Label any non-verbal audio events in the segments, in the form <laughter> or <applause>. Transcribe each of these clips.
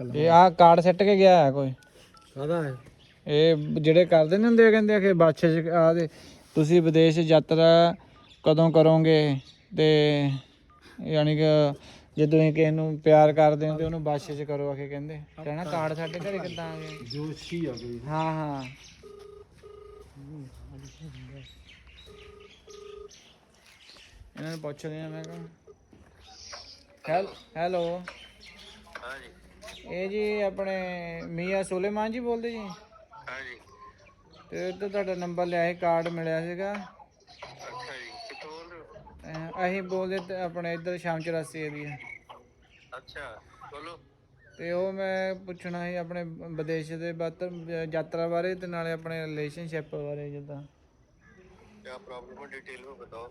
ਕੱਲਾ ਇਹ ਆਹ ਕਾਰਡ ਸੱਟ ਕੇ ਗਿਆ ਹੈ ਕੋਈ। ਕਾਹਦਾ ਹੈ? ਇਹ ਜਿਹੜੇ ਕਰਦੇ ਨੇ ਹੁੰਦੇ ਆ, ਕਹਿੰਦੇ ਆ ਕਿ ਚ ਆ ਦੇ ਤੁਸੀਂ ਵਿਦੇਸ਼ ਯਾਤਰਾ ਕਦੋਂ ਕਰੋਗੇ? ਤੇ ਯਾਨੀ ਕਿ ਜੇ ਤੁਸੀਂ ਕਿਸੇ ਨੂੰ ਪਿਆਰ ਕਰਦੇ ਹੋ ਤੇ ਉਹਨੂੰ ਬਾਦਸ਼ਾਹ ਚ ਕਰੋ ਆਖੇ ਕਹਿੰਦੇ। ਕਹਿਣਾ ਕਾਰਡ ਸਾਡੇ ਘਰੇ ਕਿੱਦਾਂ ਆ ਗਿਆ ਜੋਸ਼ੀ ਆ ਕੋਈ। ਹਾਂ ਹਾਂ। ਇਹਨਾਂ ਨੂੰ ਪੁੱਛਦੇ ਆ ਮੈਂ ਕਿਹਾ। ਹੈਲ ਹੈਲੋ। ਹਾਂਜੀ। ਇਹ ਜੀ ਆਪਣੇ ਮੀਆਂ ਸੁਲੇਮਾਨ ਜੀ ਬੋਲਦੇ ਜੀ ਹਾਂਜੀ ਤੇ ਉਹ ਤੋਂ ਤੁਹਾਡਾ ਨੰਬਰ ਲਿਆ ਸੀ ਕਾਰਡ ਮਿਲਿਆ ਸੀਗਾ ਅੱਛਾ ਜੀ ਕਿੱਥੋਂ ਬੋਲ ਰਹੇ ਹੋ ਅਹ ਅਸੀਂ ਬੋਲਦੇ ਤੇ ਆਪਣੇ ਇੱਧਰ ਸ਼ਾਮ ਚੁਰਾਸੀ ਏਰੀਆ ਅੱਛਾ ਬੋਲੋ ਤੇ ਉਹ ਮੈਂ ਪੁੱਛਣਾ ਸੀ ਆਪਣੇ ਵਿਦੇਸ਼ ਦੇ ਬਾਤ ਯਾਤਰਾ ਬਾਰੇ ਤੇ ਨਾਲੇ ਆਪਣੇ ਰਿਲੇਸ਼ਨਸ਼ਿਪ ਬਾਰੇ ਜਿੱਦਾਂ क्या प्रॉब्लम है डिटेल में बताओ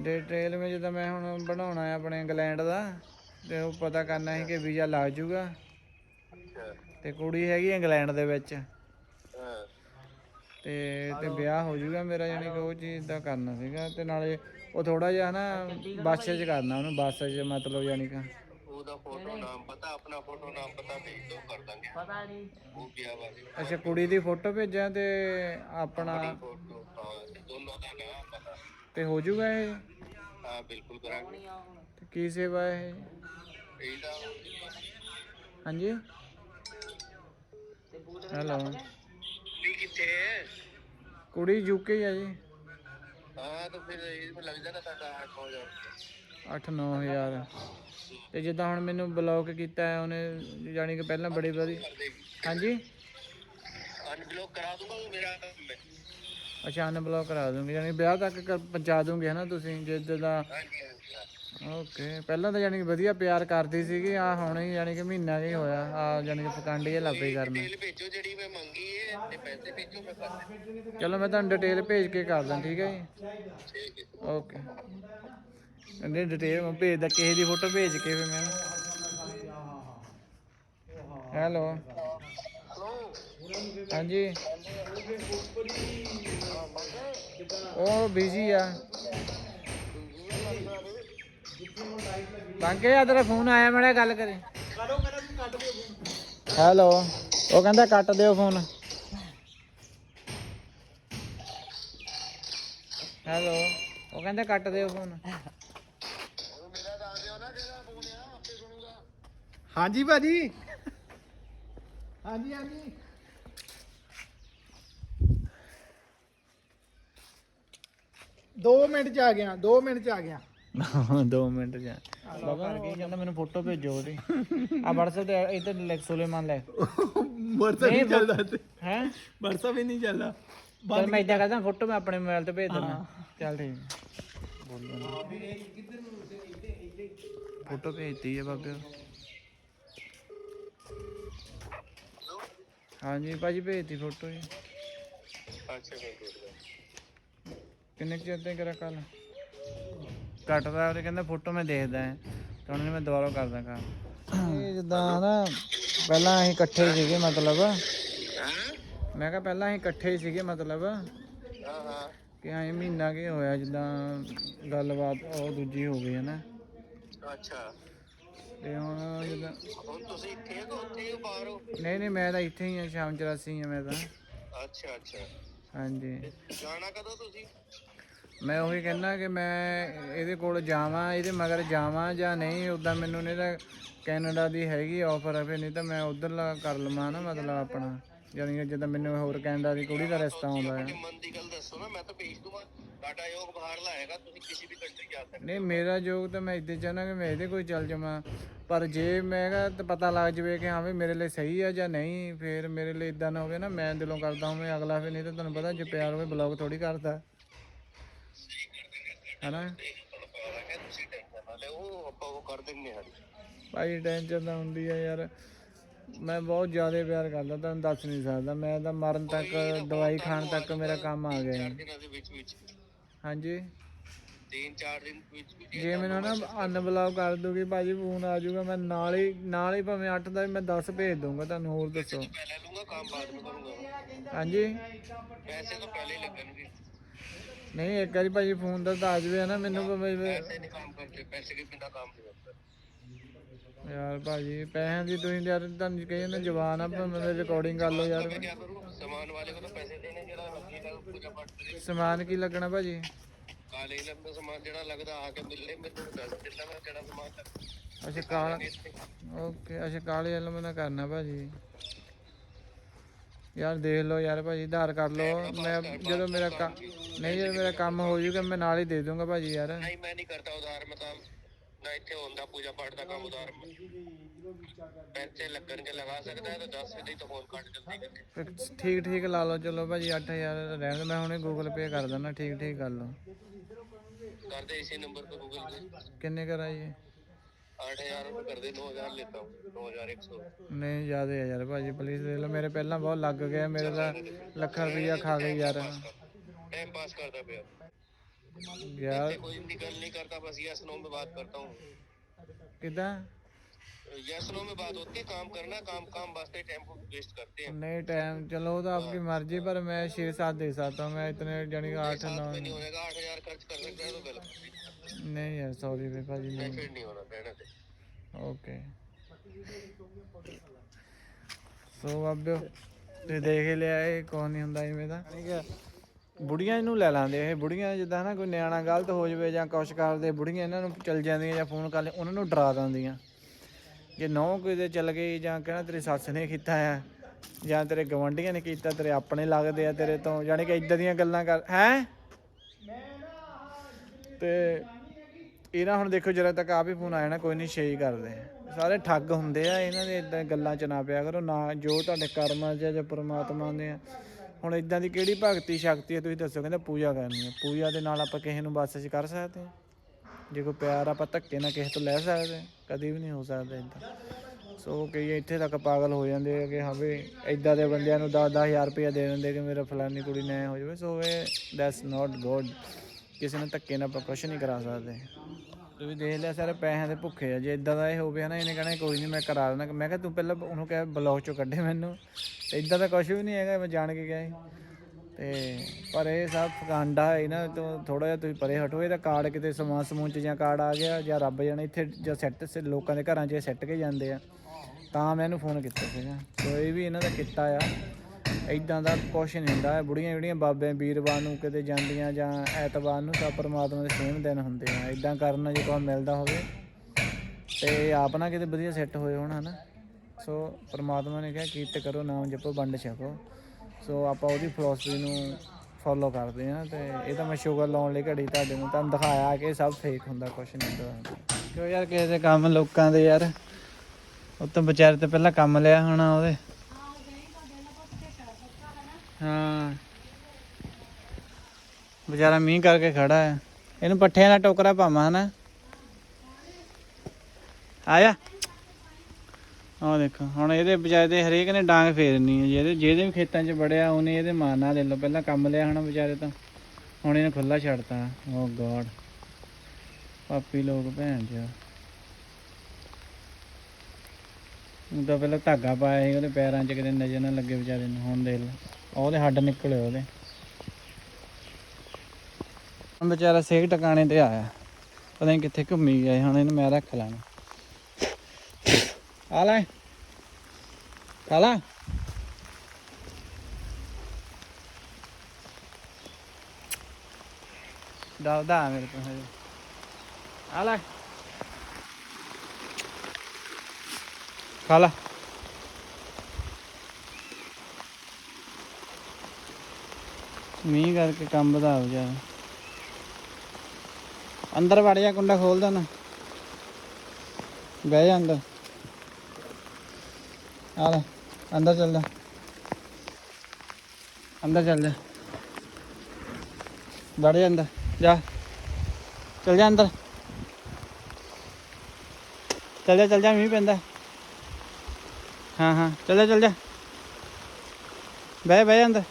ਡਿਟੇਲ ਵਿੱਚ ਜਿੱਦਾਂ ਮੈਂ ਹੁਣ ਬਣਾਉਣਾ ਹੈ ਆਪਣੇ ਇੰਗਲੈਂਡ ਦਾ ਤੇ ਉਹ ਪਤਾ ਕਰਨਾ ਸੀ ਕਿ ਵੀਜ਼ਾ ਲੱਗ ਜੂਗਾ। ਤੇ ਕੁੜੀ ਹੈਗੀ ਇੰਗਲੈਂਡ ਦੇ ਵਿੱਚ। ਤੇ ਤੇ ਵਿਆਹ ਹੋ ਜੂਗਾ ਮੇਰਾ ਯਾਨੀ ਕਿ ਉਹ ਚੀਜ਼ ਦਾ ਕਰਨਾ ਸੀਗਾ। ਤੇ ਨਾਲੇ ਉਹ ਥੋੜਾ ਜਿਹਾ ਨਾ ਬੱਸ 'ਚ ਕਰਨਾ ਉਹਨੂੰ ਬੱਸ 'ਚ ਮਤਲਬ ਯਾਨੀ ਕਿ। ਅੱਛਾ ਕੁੜੀ ਦੀ ਫੋਟੋ ਭੇਜਾਂ ਤੇ ਆਪਣਾ ਦੋਨੋਂ ਤੇ ਹੋ ਜੂਗਾ ਇਹ? ਹਾਂ ਬਿਲਕੁਲ ਕਰਾਂਗੇ। ਕੀ ਸੇਵਾ ਹੈ ਹਾਂਜੀ। ਹੈਲੋ ਵੀ ਕਿੱਥੇ ਕੁੜੀ ਯੂਕੇ ਆ ਜੀ। ਹਾਂ ਤਾਂ ਫਿਰ ਇਹ ਲੱਗ ਜਾਣਾ ਤੁਹਾਡਾ 8 ਹੋ ਜਾਓ 8-9000 ਤੇ ਜਿੱਦਾਂ ਹੁਣ ਮੈਨੂੰ ਬਲੌਕ ਕੀਤਾ ਹੈ ਉਹਨੇ ਯਾਨੀ ਕਿ ਪਹਿਲਾਂ ਬੜੀ ਵਾਰੀ। ਹਾਂਜੀ। ਅਨਬਲੌਕ ਕਰਾ ਦੂੰਗਾ ਉਹ ਮੇਰਾ ਅੱਛਾ ਅਨਬਲੌਕ ਕਰਾ ਦੂੰਗੀ ਯਾਨੀ ਵਿਆਹ ਤੱਕ ਪਹੁੰਚਾ ਦੂੰਗੇ ਹਨਾ ਤੁਸੀਂ ਜਿੱਦਾਂ ਓਕੇ ਪਹਿਲਾਂ ਤਾਂ ਯਾਨੀ ਕਿ ਵਧੀਆ ਪਿਆਰ ਕਰਦੀ ਸੀਗੀ ਆ ਹੁਣ ਹੀ ਯਾਨੀ ਕਿ ਮਹੀਨਾ ਹੀ ਹੋਇਆ ਆ ਯਾਨੀ ਕਿ ਪਕੰਡ ਹੀ ਲੱਭੇ ਕਰਨ। ਡਿਟੇਲ ਭੇਜੋ ਜਿਹੜੀ ਮੈਂ ਮੰਗੀ ਹੈ ਤੇ ਪੈਸੇ ਭੇਜੋ ਮੈਂ ਦਿੰਦਾ। ਚਲੋ ਮੈਂ ਤੁਹਾਨੂੰ ਡਿਟੇਲ ਭੇਜ ਕੇ ਕਰ ਦਾਂ ਠੀਕ ਹੈ ਜੀ? ਓਕੇ। ਇਹਨੇ ਡਿਟੇਲ ਮੈਂ ਭੇਜਦਾ ਕਿਸੇ ਦੀ ਫੋਟੋ ਭੇਜ ਕੇ ਫਿਰ ਮੈਂ। ਹੈਲੋ। ਹਾਂਜੀ। ਉਹ ਬਿਜ਼ੀ ਆ। ਬੰਕੇ ਆ ਤੇਰਾ ਫੋਨ ਆਇਆ ਮੜਾ ਗੱਲ ਕਰੇ। ਹੈਲੋ, ਉਹ ਕਹਿੰਦਾ ਕੱਟ ਦਿਓ ਫੋਨ। ਹੈਲੋ, ਉਹ ਕਹਿੰਦਾ ਕੱਟ ਦਿਓ ਫੋਨ। ਹਾਂਜੀ ਭਾਜੀ। ਹਾਂਜੀ ਹਾਂਜੀ। ਦੋ ਮਿੰਟ ਚ ਆ ਗਿਆ, ਦੋ ਮਿੰਟ ਚ ਆ ਗਿਆ। <laughs> 2 ਮਿੰਟ ਜਾ ਬਾਬਾ ਕੀ ਕਹਿੰਦਾ ਮੈਨੂੰ ਫੋਟੋ ਭੇਜੋ ਉਹਦੀ। ਆ WhatsApp ਤੇ ਇੱਧਰ ਲਿਖ ਸੁਲੇਮਾਨ ਲੈ। WhatsApp ਨਹੀਂ ਚੱਲਦਾ ਤੇ ਹੈ? WhatsApp ਵੀ ਨਹੀਂ ਚੱਲਦਾ। ਚਲ ਮੈਂ ਇਦਾਂ ਕਰਦਾ ਫੋਟੋ ਮੈਂ ਆਪਣੇ ਮੋਬਾਈਲ ਤੇ ਭੇਜ ਦਿੰਦਾ। ਚੱਲ ਠੀਕ। ਫੋਟੋ ਭੇਜਤੀ ਹੈ ਬਾਬੇ ਹਾਂਜੀ ਭਾਜੀ ਭੇਜਤੀ ਫੋਟੋ ਜੀ। ਅੱਛਾ ਕਿੰਨੇ ਚਿਰ ਤੇ ਕਰਾ ਕੱਲ ਕੱਟਦਾ ਉਹ ਕਹਿੰਦਾ ਫੋਟੋ ਮੈਂ ਦੇਖਦਾ ਹਾਂ। ਤਾਂ ਉਹਨੇ ਮੈਂ ਦੁਬਾਰਾ ਕਰਦਾ ਕੰਮ ਇਹ ਜਿੱਦਾਂ ਨਾ ਪਹਿਲਾਂ ਅਸੀਂ ਇਕੱਠੇ ਸੀਗੇ ਮਤਲਬ। ਮੈਂ ਕਿਹਾ ਪਹਿਲਾਂ ਅਸੀਂ ਇਕੱਠੇ ਹੀ ਸੀਗੇ ਮਤਲਬ। ਹਾਂ ਹਾਂ ਕਿ ਐਂ ਮਹੀਨਾ ਕੀ ਹੋਇਆ ਜਿੱਦਾਂ ਗੱਲਬਾਤ ਉਹ ਦੂਜੀ ਹੋ ਗਈ ਹੈ ਨਾ। ਅੱਛਾ। ਤੇ ਹੁਣ ਜਿੱਦਾਂ ਹੁਣ ਤੁਸੀਂ ਇੱਥੇ ਹੋ ਉੱਥੇ ਹੋ ਬਾਹਰ ਹੋ? ਨਹੀਂ ਨਹੀਂ ਮੈਂ ਤਾਂ ਇੱਥੇ ਹੀ ਆ ਸ਼ਾਮ 84 ਆ ਮੈਂ ਤਾਂ। ਅੱਛਾ ਅੱਛਾ। ਹਾਂਜੀ। ਜਾਣਾ ਕਦੋਂ ਤੁਸੀਂ? ਮੈਂ ਉਹੀ ਕਹਿੰਦਾ ਕਿ ਮੈਂ ਇਹਦੇ ਕੋਲ ਜਾਵਾਂ ਇਹਦੇ ਮਗਰ ਜਾਵਾਂ ਜਾਂ ਨਹੀਂ ਉਦਾਂ ਮੈਨੂੰ ਨਹੀਂ ਤਾਂ ਕੈਨੇਡਾ ਦੀ ਹੈਗੀ ਆਫਰ ਫਿਰ ਨਹੀਂ ਤਾਂ ਮੈਂ ਉਧਰਲਾ ਕਰ ਲਵਾਂ ਨਾ ਮਤਲਬ ਆਪਣਾ। ਯਾਨੀ ਕਿ ਜਿੱਦਾਂ ਮੈਨੂੰ ਹੋਰ ਕੈਨੇਡਾ ਦੀ ਕੁੜੀ ਦਾ ਰਿਸ਼ਤਾ ਆਉਂਦਾ ਹੈ ਜੇ ਮਨ ਦੀ ਗੱਲ ਦੱਸੋ ਨਾ ਮੈਂ ਤਾਂ ਭੇਜ ਦੂੰਗਾ। ਤੁਹਾਡਾ ਯੋਗ ਬਾਹਰ ਲਾਏਗਾ ਤੁਸੀਂ ਕਿਸੇ ਵੀ ਕੰਟਰੀ ਜਾ ਸਕਦੇ ਨਹੀਂ ਮੇਰਾ ਜੋਗ ਤਾਂ ਮੈਂ ਇੱਦਾਂ ਚਾਹਨਾ ਕਿ ਮੈਂ ਇਹਦੇ ਕੋਈ ਚੱਲ ਜਾਵਾਂ। ਪਰ ਜੇ ਮੈਂ ਕਿਹਾ ਤਾਂ ਪਤਾ ਲੱਗ ਜਵੇ ਕਿ ਹਾਂ ਵੀ ਮੇਰੇ ਲਈ ਸਹੀ ਆ ਜਾਂ ਨਹੀਂ ਫਿਰ ਮੇਰੇ ਲਈ ਇਦਾਂ ਨਾ ਹੋਵੇ ਨਾ ਮੈਂ ਦਿਲੋਂ ਕਰਦਾ ਹੋਵੇ ਅਗਲਾ ਫਿਰ ਨਹੀਂ ਤਾਂ ਤੁਹਾਨੂੰ ਪਤਾ ਜੇ ਪਿਆਰ ਹੋਵੇ ਬਲੌਗ ਥੋੜੀ ਕਰਦਾ। ਹੈਨਾ? ਉਹ ਭਾਈ ਟੈਨਸ਼ਨ ਤਾਂ ਹੁੰਦੀ ਆ ਯਾਰ। ਮੈਂ ਬਹੁਤ ਜ਼ਿਆਦਾ ਪਿਆਰ ਕਰਦਾ ਤੁਹਾਨੂੰ ਦੱਸ ਨਹੀਂ ਸਕਦਾ। ਮੈਂ ਤਾਂ ਮਰਨ ਤੱਕ ਦਵਾਈ ਖਾਣ ਤੱਕ ਮੇਰਾ ਕੰਮ ਆ ਗਿਆ ਹਾਂਜੀ? ਤਿੰਨ ਚਾਰ ਦਿਨ ਵਿੱਚ ਜੇ ਮੈਨੂੰ ਨਾ ਅਨਬਲੌਕ ਕਰ ਦੋਗੇ ਭਾਜੀ ਫੋਨ ਆ ਜਾਊਗਾ ਮੈਂ ਨਾਲ ਹੀ ਨਾਲ ਹੀ ਭਾਵੇਂ ਅੱਠ ਦਾ ਮੈਂ 10 ਭੇਜ ਦੂੰਗਾ ਤੁਹਾਨੂੰ ਹੋਰ ਦੱਸੋ। ਪਹਿਲਾਂ ਲੂੰਗਾ ਕੰਮ ਬਾਅਦ ਵਿੱਚ ਕਰੂੰਗਾ। ਹਾਂਜੀ? ਪੈਸੇ ਤਾਂ ਪਹਿਲੇ ਲੱਗਣਗੇ। ਨਹੀਂ ਇੱਕ ਵਾਰੀ ਭਾਜੀ ਫੋਨ ਦਾ ਦੱਸ ਜਵੇ ਨਾ ਮੈਨੂੰ ਪੈਸੇ ਨਹੀਂ ਕੰਮ ਕਰਦੇ ਪੈਸੇ ਕੀ ਕੰਮ ਨਹੀਂ ਕਰਦਾ? ਯਾਰ ਭਾਜੀ ਪੈਸਿਆਂ ਦੀ ਤੁਸੀਂ ਯਾਰ ਤੁਹਾਨੂੰ ਕਹੀ ਨਾ ਜਵਾਨ ਆ ਮੈਨੂੰ ਰਿਕਾਰਡਿੰਗ ਕਰ ਲਓ ਯਾਰ। ਸਮਾਨ ਕੀ ਲੱਗਣਾ ਭਾਜੀ? ਕਾਲੇ ਲੰਬੇ ਸਮਾਨ ਜਿਹੜਾ ਲੱਗਦਾ ਆ ਕੇ ਮਿਲਨੇ ਮੈਨੂੰ ਦੱਸ ਦਿੰਦਾ ਮੈਂ ਕਿਹੜਾ ਸਮਾਨ ਲੱਗਦਾ। ਅੱਛਾ ਕਾਲਾ ਓਕੇ ਅੱਛਾ ਕਾਲੇ ਲੰਬੇ ਕਰਨਾ ਭਾਜੀ। ਯਾਰ ਦੇਖ ਲਓ ਯਾਰ ਭਾਜੀ ਧਾਰ ਕਰ ਲਓ। ਮੈਂ ਜਦੋਂ ਮੇਰਾ ਕੰਮ ਨਹੀਂ ਜਦੋਂ ਮੇਰਾ ਕੰਮ ਹੋ ਜੂਗਾ ਮੈਂ ਨਾਲ ਹੀ ਦੇ ਦੂੰਗਾ ਭਾਜੀ ਯਾਰ। ਨਹੀਂ ਮੈਂ ਨਹੀਂ ਕਰਦਾ ਉਧਾਰ ਮੈਂ ਨਾ ਇੱਥੇ ਹੁੰਦਾ ਪੂਜਾ ਪਾਠ ਦਾ ਕੰਮ ਉਧਾਰ। ਪੈਸੇ ਲੱਗਣਗੇ ਲਗਾ ਸਕਦਾ ਤਾਂ 10 ਨਹੀਂ ਤਾਂ ਹੋਰ ਕੱਟ ਜਲਦੀ ਕਰਕੇ ਠੀਕ ਠੀਕ ਲਾ ਲਓ ਚਲੋ ਭਾਜੀ 8000 ਰਹਿਣ ਮੈਂ ਹੁਣੇ ਗੂਗਲ ਪੇ ਕਰ ਦਿੰਦਾ ਠੀਕ ਠੀਕ ਕਰ ਲਓ। ਕਰਦੇ ਇਸੇ ਨੰਬਰ ਤੇ ਗੂਗਲ ਪੇ ਕਿੰਨੇ ਕਰਾਈਏ? आठ हजार रुपये कर दे नौ हजार लेता हूँ नौ हजार एक सौ ਨਹੀਂ ਜ਼ਿਆਦਾ ਹੈ ਯਾਰ ਭਾਜੀ ਪਲੀਜ਼ ਦੇਖ ਲਓ ਮੇਰੇ ਪਹਿਲਾਂ ਬਹੁਤ ਲੱਗ ਗਿਆ ਮੇਰੇ ਦਾ ਲੱਖਾਂ ਰੁਪਈਆ ਖਾ ਗਈ ਯਾਰ टाइम पास करता पे ਯਾਰ कोई निकल नहीं करता बस यस नो में बात करता हूँ ਕਿਦਾਂ यस नो में बात होती है काम करना काम काम वास्ते टाइम को वेस्ट करते हैं नहीं टाइम चलो वो तो आपकी मर्जी पर मैं छः सात दे सकता हूँ मैं इतने जानी कि आठ नौ नहीं होगा आठ हजार खर्च कर सकते हैं तो गलत नहीं यार सॉरी भाई भाजी नहीं फिर नहीं होना रहना दे ओके ਸੋ ਬਾਬਿਓ ਤੇ ਦੇਖ ਹੀ ਲਿਆ ਇਹ ਕੌਣ ਨਹੀਂ ਹੁੰਦਾ ਇਵੇਂ ਦਾ ਠੀਕ ਹੈ ਬੁੜੀਆਂ ਨੂੰ ਲੈ ਲਾਂਦੇ ਇਹ ਬੁੜੀਆਂ ਜਿੱਦਾਂ ਨਾ ਕੋਈ ਨਿਆਣਾ ਗਲਤ ਹੋ ਜਾਵੇ ਜਾਂ ਕੁਛ ਕਰਦੇ ਬੁੜੀਆਂ ਇਹਨਾਂ ਨੂੰ ਚਲ ਜਾਂਦੀਆਂ ਜਾਂ ਫੋਨ ਕਰ ਲੈ ਉਹਨਾਂ ਨੂੰ ਡਰਾ ਦਿੰਦੀਆਂ ਜੇ ਨੌ ਕਿਤੇ ਚਲ ਗਈ ਜਾਂ ਕਹਿਣਾ ਤੇਰੀ ਸੱਸ ਨੇ ਕੀਤਾ ਆ, ਜਾਂ ਤੇਰੇ ਗਵੰਡੀਆਂ ਨੇ ਕੀਤਾ, ਤੇਰੇ ਆਪਣੇ ਲੱਗਦੇ ਆ, ਤੇਰੇ ਤੋਂ, ਯਾਨੀ ਕਿ ਇਦਾਂ ਦੀਆਂ ਗੱਲਾਂ ਕਰ, ਹੈ? ਤੇ ਇਹਨਾਂ ਹੁਣ ਦੇਖੋ ਜਰਾ ਤੱਕ ਆਪ ਹੀ ਫੋਨ ਆਇਆ ਨਾ, ਕੋਈ ਨਹੀਂ ਛੇ ਹੀ ਕਰਦੇ ਸਾਰੇ ਠੱਗ ਹੁੰਦੇ ਆ, ਇਹਨਾਂ ਦੇ ਇਦਾਂ ਗੱਲਾਂ ਚ ਨਾ ਪਿਆ ਕਰੋ, ਨਾ ਜੋ ਤੁਹਾਡੇ ਕਰਮਾਂ 'ਚ ਆ ਜਾਂ ਪਰਮਾਤਮਾ ਦੇ ਆ। ਹੁਣ ਇਦਾਂ ਦੀ ਕਿਹੜੀ ਭਗਤੀ ਸ਼ਕਤੀ ਹੈ ਤੁਸੀਂ ਦੱਸੋ, ਕਹਿੰਦੇ ਪੂਜਾ ਕਰਨੀ ਹੈ ਪੂਜਾ ਦੇ ਨਾਲ ਆਪਾਂ ਕਿਸੇ ਨੂੰ ਬਸ 'ਚ ਕਰ ਸਕਦੇ ਹਾਂ ਜੇ ਕੋਈ ਪਿਆਰ ਆਪਾਂ ਧੱਕੇ ਨਾਲ ਕਿਸੇ ਤੋਂ ਲੈ ਸਕਦੇ ਹਾਂ? ਕਦੇ ਵੀ ਨਹੀਂ ਹੋ ਸਕਦਾ ਇਦਾਂ। ਸੋ ਕਈ ਇੱਥੇ ਤੱਕ ਪਾਗਲ ਹੋ ਜਾਂਦੇ ਆ ਕਿ ਹਾਂ ਵੀ ਇਦਾਂ ਦੇ ਬੰਦਿਆਂ ਨੂੰ 10-10000 ਰੁਪਏ ਦੇ ਦਿੰਦੇ ਕਿ ਮੇਰਾ ਫਲਾਨੀ ਕੁੜੀ ਨੇ ਹੋ ਜਾਵੇ। ਸੋ ਇਹ ਦੈਟਸ ਨਾਟ ਗੁੱਡ ਕਿਸੇ ਨੂੰ ਧੱਕੇ ਨਾਲ ਆਪਾਂ ਕੁਛ ਨਹੀਂ ਕਰਾ ਸਕਦੇ। ਤੁਸੀਂ ਦੇਖ ਲਿਆ ਸਾਰੇ ਪੈਸਿਆਂ ਦੇ ਭੁੱਖੇ ਆ। ਜੇ ਇਦਾਂ ਦਾ ਇਹ ਹੋਵੇ ਨਾ, ਇਹਨੇ ਕਹਿਣਾ ਕੋਈ ਨਹੀਂ ਮੈਂ ਕਰਾ ਦੇਣਾ ਮੈਂ ਕਿਹਾ ਤੂੰ ਪਹਿਲਾਂ ਉਹਨੂੰ ਕਹਿ ਬਲੌਕ ਚੋਂ ਕੱਢੇ ਮੈਨੂੰ। ਤੇ ਇਦਾਂ ਦਾ ਕੁਝ ਵੀ ਨਹੀਂ ਹੈਗਾ, ਮੈਂ ਜਾਣ ਕੇ ਗਿਆ ਸੀ। ਤੇ ਪਰ ਇਹ ਸਭ ਕਾਂਡਾ ਹੈ ਇਹਨਾਂ ਤੋਂ ਥੋੜਾ ਜਿਹਾ ਤੁਸੀਂ ਪਰੇ ਹਟੋ ਇਹਦਾ ਕਾਰਡ ਕਿਤੇ ਸਮਾਨ ਸਮੂਨ ਚ ਜਾਂ ਕਾਰਡ ਆ ਗਿਆ ਜਾਂ ਰੱਬ ਜਾਣੇ ਇੱਥੇ ਜਾਂ ਸੈੱਟ ਲੋਕਾਂ ਦੇ ਘਰਾਂ 'ਚ ਸੈੱਟ ਕੇ ਜਾਂਦੇ ਆ। ਤਾਂ ਮੈਂ ਇਹਨੂੰ ਫੋਨ ਕੀਤਾ ਸੀਗਾ। ਸੋ ਇਹ ਵੀ ਇਹਨਾਂ ਦਾ ਕੀਤਾ ਆ। ਇਦਾਂ ਦਾ ਕੁਛ ਨਹੀਂ ਹੁੰਦਾ। ਬੁੜੀਆਂ ਜਿਹੜੀਆਂ ਬਾਬੇ ਵੀਰਵਾਰ ਨੂੰ ਕਿਤੇ ਜਾਂਦੀਆਂ ਜਾਂ ਐਤਵਾਰ ਨੂੰ ਤਾਂ ਪਰਮਾਤਮਾ ਦੇ ਸੇਮ ਦਿਨ ਹੁੰਦੇ ਆ। ਇਦਾਂ ਕਰਨਾ ਜੇ ਕੋਈ ਮਿਲਦਾ ਹੋਵੇ, ਤੇ ਆਪ ਨਾ ਕਿਤੇ ਵਧੀਆ ਸੈੱਟ ਹੋਏ ਹੋਣ, ਹਨਾ। ਸੋ ਪਰਮਾਤਮਾ ਨੇ ਕਿਹਾ, ਕੀਰਤ ਕਰੋ, ਨਾਮ ਜਪੋ, ਵੰਡ ਛਕੋ। ਸੋ ਆਪਾਂ ਉਹਦੀ ਫਿਲਾਸਫੀ ਨੂੰ ਫੋਲੋ ਕਰਦੇ ਆ ਤੇ ਇਹ ਤਾਂ ਮੈਂ ਸ਼ੂਗਰ ਲਾਉਣ ਲਈ ਘੜੀ ਤੁਹਾਡੇ ਨੂੰ ਤੁਹਾਨੂੰ ਦਿਖਾਇਆ ਕਿ ਸਭ ਫੇਕ ਹੁੰਦਾ, ਕੁਛ ਨਹੀਂ ਹੁੰਦਾ। ਕਿਉਂ ਯਾਰ ਕਿਸੇ ਦੇ ਕੰਮ ਲੋਕਾਂ ਦੇ ਯਾਰ? ਉਹ ਤਾਂ ਵਿਚਾਰੇ ਤੇ ਪਹਿਲਾਂ ਕੰਮ ਲਿਆ ਹੋਣਾ ਉਹਦੇ। ਹਾਂ। ਵਿਚਾਰਾ ਮੀਂਹ ਕਰਕੇ ਖੜਾ ਹੈ ਇਹਨੂੰ ਪੱਠਿਆਂ ਦਾ ਟੋਕਰਾ ਪਾਵਾਂ, ਹਨਾ? ਆਇਆ। ਆਹ ਦੇਖੋ, ਹੁਣ ਇਹਦੇ ਵਿਚਾਰੇ ਦੇ ਹਰੇਕ ਨੇ ਡਾਂਗ ਫੇਰਨੀ ਹੈ ਜਿਹਦੇ ਜਿਹਦੇ ਵੀ ਖੇਤਾਂ 'ਚ ਵੜਿਆ, ਉਹਨੇ ਇਹਦੇ ਮਾਰਨਾ ਦੇ ਲਓ, ਪਹਿਲਾਂ ਕੰਮ ਲਿਆ ਹੋਣਾ ਵਿਚਾਰੇ ਤੋਂ। ਹੁਣ ਇਹਨੇ ਖੁੱਲਾ ਛੱਡਤਾ। oh ਓ ਗੋਡ ਪਾਪੀ ਲੋਕ ਭੈਣ ਚ। ਉਹਦਾ ਪਹਿਲਾਂ ਧਾਗਾ ਪਾਇਆ ਸੀ, ਉਹਦੇ ਪੈਰਾਂ 'ਚ ਕਿਤੇ ਨਜ਼ਰ ਨਾ ਲੱਗੇ ਵਿਚਾਰੇ ਨੂੰ। ਹੁਣ ਦੇਖ ਲਓ ਉਹਦੇ ਹੱਡ ਨਿਕਲੇ ਉਹਦੇ। ਵਿਚਾਰਾ ਸੇਕ ਟਿਕਾਣੇ ਤੇ ਆਇਆ। ਪਤਾ ਨਹੀਂ ਕਿੱਥੇ ਘੁੰਮੀ ਗਿਆ ਹੁਣ ਇਹਨੂੰ ਮੈਂ ਰੱਖ ਲੈਣਾ ਆ ਲੈ ਮੇਰੇ ਤੋਂ ਹਜੇ ਆ ਮੀਂਹ ਕਰਕੇ ਕੰਮ ਵਧਾ ਹੋ ਜਾ ਅੰਦਰ ਵੜ ਜਾ, ਕੁੰਡਾ ਖੋਲ ਦੇ ਬਹਿ ਜਾ ਆ ਲੈ, ਅੰਦਰ ਚੱਲ ਜਾ। ਅੰਦਰ ਚੱਲ ਜਾ। ਵੜ ਜਾ ਅੰਦਰ, ਜਾ। ਚੱਲ ਜਾ ਅੰਦਰ। ਚੱਲ ਜਾ ਚੱਲ ਜਾ, ਮੀਂਹ ਪੈਂਦਾ। ਹਾਂ ਹਾਂ, ਚੱਲ ਜਾ ਚੱਲ ਜਾ। ਬਹਿ ਬਹਿ ਅੰਦਰ।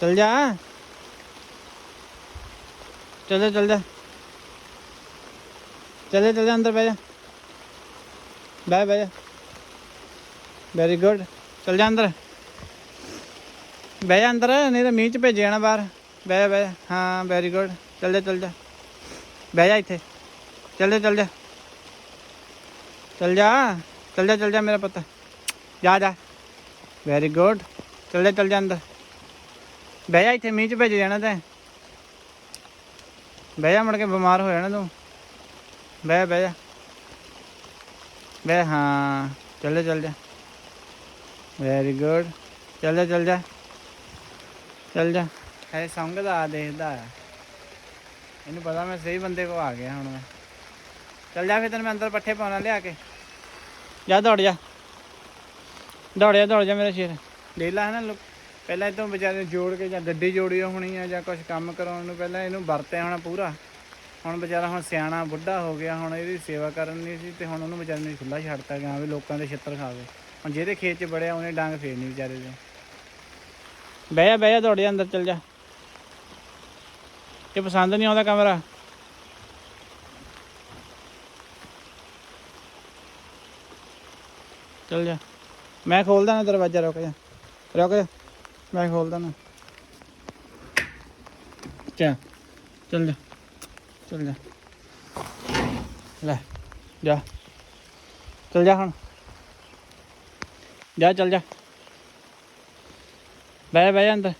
ਚੱਲ ਜਾ ਚੱਲ ਜਾ। ਚੱਲ ਜਾ ਚੱਲ ਜਾ, ਅੰਦਰ ਬਹਿ ਜਾ। ਬਹਿ ਬਹਿ ਜਾ। ਵੈਰੀ ਗੁੱਡ ਚੱਲ ਜਾ ਅੰਦਰ। ਬਹਿ ਜਾ ਅੰਦਰ, ਨਹੀਂ ਤਾਂ ਮੀਂਹ ਚ ਭੇਜੇ ਜਾਣਾ ਬਾਹਰ। ਬਹਿ ਬਹਿ। ਹਾਂ ਵੈਰੀ ਗੁੱਡ ਚੱਲ ਜਾ ਚੱਲ ਜਾ। ਬਹਿ ਜਾ ਇੱਥੇ। ਚੱਲ ਜਾ ਚੱਲ ਜਾ। ਚੱਲ ਜਾ। ਚੱਲ ਜਾ ਚੱਲ ਜਾ ਮੇਰਾ ਪਤਾ। ਜਾ ਜਾ। ਵੈਰੀ ਗੁੱਡ ਚੱਲ ਜਾ ਚੱਲ ਜਾ ਅੰਦਰ। ਬਹਿ ਜਾ ਇੱਥੇ, ਮੀਂਹ ਚ ਭੇਜ ਜਾਣਾ ਤੈਂ। ਬਹਿ ਜਾ ਮੁੜ ਕੇ, ਬਿਮਾਰ ਹੋ ਜਾਣਾ ਤੂੰ। ਬਹਿ ਬਹਿ ਜਾ। ਬਹਿ, ਹਾਂ। ਚੱਲ ਜਾ ਚੱਲ ਜਾ। ਵੈਰੀ ਗੁੱਡ ਚੱਲ ਜਾ ਚੱਲ ਜਾ। ਚੱਲ ਜਾ। ਐ ਸੰਗਦਾ ਦੇਖਦਾ ਆ। ਇਹਨੂੰ ਪਤਾ ਮੈਂ ਸਹੀ ਬੰਦੇ ਕੋ ਆ ਗਿਆ ਹੁਣ ਮੈਂ। ਚੱਲ ਜਾ ਫਿਰ ਤੈਨੂੰ ਮੈਂ ਅੰਦਰ ਪੱਠੇ ਪਾਉਣਾ ਲਿਆ ਕੇ। ਜਾ ਦੌੜ ਜਾ। ਦੌੜ ਜਾ ਦੌੜ ਜਾ ਮੇਰਾ ਸ਼ੇਰ। ਡੇਲਾ ਹੈ ਨਾ ਲੋਕ। ਪਹਿਲਾਂ ਇਤੋਂ ਵਿਚਾਰੇ ਜੋੜ ਕੇ ਜਾਂ ਗੱਡੀ ਜੋੜੀ ਹੋਣੀ ਆ ਜਾਂ ਕੁਝ ਕੰਮ ਕਰਾਉਣ ਨੂੰ ਪਹਿਲਾਂ ਇਹਨੂੰ ਵਰਤਿਆ ਹੋਣਾ ਪੂਰਾ। ਹੁਣ ਵਿਚਾਰਾ ਹੁਣ ਸਿਆਣਾ ਬੁੱਢਾ ਹੋ ਗਿਆ ਹੁਣ ਇਹਦੀ ਸੇਵਾ ਕਰਨ ਨਹੀਂ ਸੀ ਤੇ ਹੁਣ ਉਹਨੂੰ ਵਿਚਾਰੇ ਨੂੰ ਖੁੱਲਾ ਛੱਡਤਾ ਗਿਆ ਵੀ ਲੋਕਾਂ ਦੇ ਛਿੱਤਰ ਖਾਵੇ ਹੁਣ ਜਿਹਦੇ ਖੇਤ 'ਚ ਬੜਿਆ ਉਹਨੇ ਡਾਂਗ ਫੇਰਨੀ ਵਿਚਾਰੇ ਦੇ। ਬਹਿ ਜਾ ਬਹਿ ਜਾ, ਤੁਹਾਡੇ ਅੰਦਰ ਚੱਲ ਜਾ। ਇਹ ਪਸੰਦ ਨਹੀਂ ਆਉਂਦਾ ਕਮਰਾ। ਚੱਲ ਜਾ। ਮੈਂ ਖੋਲਦਾ ਨਾ ਦਰਵਾਜ਼ਾ, ਰੁਕ ਜਾ। ਰੁਕ ਜਾ। ਮੈਂ ਖੋਲਦਾ ਨਾ। ਚਾ ਚੱਲ ਜਾ। ਚੱਲ ਜਾ। ਲੈ, ਜਾ। ਚੱਲ ਜਾ ਹੁਣ। ਜਾ ਚੱਲ ਜਾ। ਬਹਿ ਬਹਿ ਜਾ ਅੰਦਰ।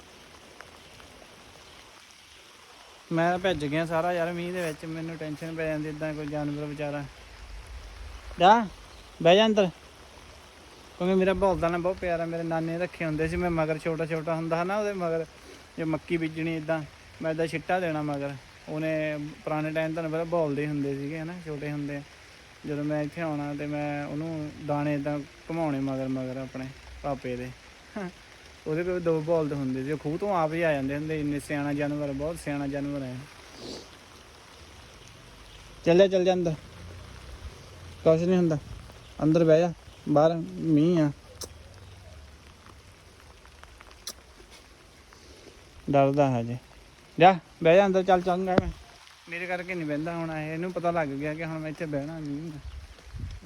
ਮੈਂ ਤਾਂ ਭੱਜ ਗਿਆ ਸਾਰਾ ਯਾਰ ਮੀਂਹ ਦੇ ਵਿੱਚ ਮੈਨੂੰ ਟੈਨਸ਼ਨ ਪੈ ਜਾਂਦੀ ਇਦਾਂ ਕੋਈ ਜਾਨਵਰ ਵਿਚਾਰਾ। ਜਾ ਬਹਿ ਜਾ ਅੰਦਰ। ਕਿਉਂਕਿ ਮੇਰਾ ਬੋਲਦਾ ਨਾ ਬਹੁਤ ਪਿਆਰਾ ਮੇਰੇ ਨਾਨੇ ਰੱਖੇ ਹੁੰਦੇ ਸੀ ਮੈਂ ਮਗਰ ਛੋਟਾ ਛੋਟਾ ਹੁੰਦਾ ਨਾ ਉਹਦੇ ਮਗਰ ਜੇ ਮੱਕੀ ਬੀਜਣੀ ਇਦਾਂ ਮੈਂ ਇਦਾਂ ਛਿੱਟਾ ਦੇਣਾ ਮਗਰ। ਉਹਨੇ ਪੁਰਾਣੇ ਟਾਈਮ ਤੁਹਾਨੂੰ ਪਤਾ ਬੋਲਦੇ ਹੁੰਦੇ ਸੀਗੇ ਹਨਾ ਛੋਟੇ ਹੁੰਦੇ। ਜਦੋਂ ਮੈਂ ਇੱਥੇ ਆਉਣਾ ਤੇ ਮੈਂ ਉਹਨੂੰ ਦਾਣੇ ਇਦਾਂ ਘੁਮਾਉਣੇ ਮਗਰ ਮਗਰ ਆਪਣੇ ਪਾਪੇ ਦੇ। ਉਹਦੇ ਕੋਲ ਦੋ ਬੋਲਦ ਹੁੰਦੇ ਸੀ। ਉਹ ਖੂਹ ਤੋਂ ਆਪ ਹੀ ਆ ਜਾਂਦੇ ਹੁੰਦੇ ਇੰਨੇ ਸਿਆਣਾ ਜਾਨਵਰ, ਬਹੁਤ ਸਿਆਣਾ ਜਾਨਵਰ ਹੈ। ਚੱਲ ਜਾ ਚੱਲ ਜਾ ਅੰਦਰ। ਕੁਛ ਨਹੀਂ ਹੁੰਦਾ। ਅੰਦਰ ਬਹਿ ਜਾ। ਬਾਹਰ ਮੀਂਹ ਆ। ਡਰਦਾ ਹਜੇ। ਜਾ, ਬਹਿ ਜਾ ਅੰਦਰ। ਚੱਲ ਚਾਂਗਾ ਮੈਂ। ਮੇਰੇ ਕਰਕੇ ਨਹੀਂ ਬਹਿੰਦਾ ਹੁਣ ਇਹ ਇਹਨੂੰ ਪਤਾ ਲੱਗ ਗਿਆ ਕਿ ਹੁਣ ਮੈਂ ਇੱਥੇ ਬਹਿਣਾ ਨਹੀਂ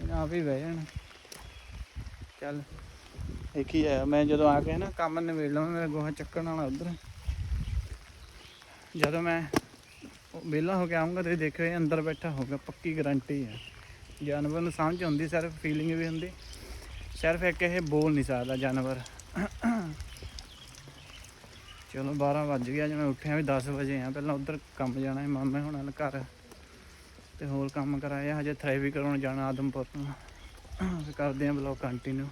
ਇਹਨੇ ਆਪ ਹੀ ਬਹਿ ਜਾਣਾ। ਚੱਲ ਇਹ ਕੀ ਹੈ ਮੈਂ ਜਦੋਂ ਆ ਕੇ ਨਾ ਕੰਮ ਨਿਬੇੜ ਲਵਾਂ, ਮੇਰਾ ਗੋਹਾ ਚੱਕਣ ਵਾਲਾ ਉਧਰ। ਜਦੋਂ ਮੈਂ ਵਿਹਲਾ ਹੋ ਕੇ ਆਉਂਗਾ ਤੇ ਦੇਖਿਓ ਇਹ ਅੰਦਰ ਬੈਠਾ ਹੋਗਾ ਪੱਕੀ ਗਰੰਟੀ ਹੈ ਜਾਨਵਰ ਨੂੰ ਸਮਝ ਆਉਂਦੀ, ਸਿਰਫ ਫੀਲਿੰਗ ਵੀ ਹੁੰਦੀ। ਸਿਰਫ ਇੱਕ ਇਹ ਬੋਲ ਨਹੀਂ ਸਕਦਾ ਜਾਨਵਰ। ਚਲੋ 12 ਵੱਜ ਗਿਆ ਜਿਵੇਂ ਉੱਠਿਆ ਵੀ 10 ਵਜੇ ਆ, ਪਹਿਲਾਂ ਉਧਰ ਕੰਮ ਜਾਣਾ ਹੈ ਮਾਮੇ ਹੁਣਾਂ ਨਾਲ ਘਰ ਤੇ ਹੋਰ ਕੰਮ ਕਰਾਇਆ, ਹਜੇ ਥੈਰੇਪੀ ਕਰਾਉਣ ਜਾਣਾ ਆਦਮਪੁਰ ਤੋਂ ਕਰਦੇ ਆ ਬਲੌਗ ਕੰਟੀਨਿਊ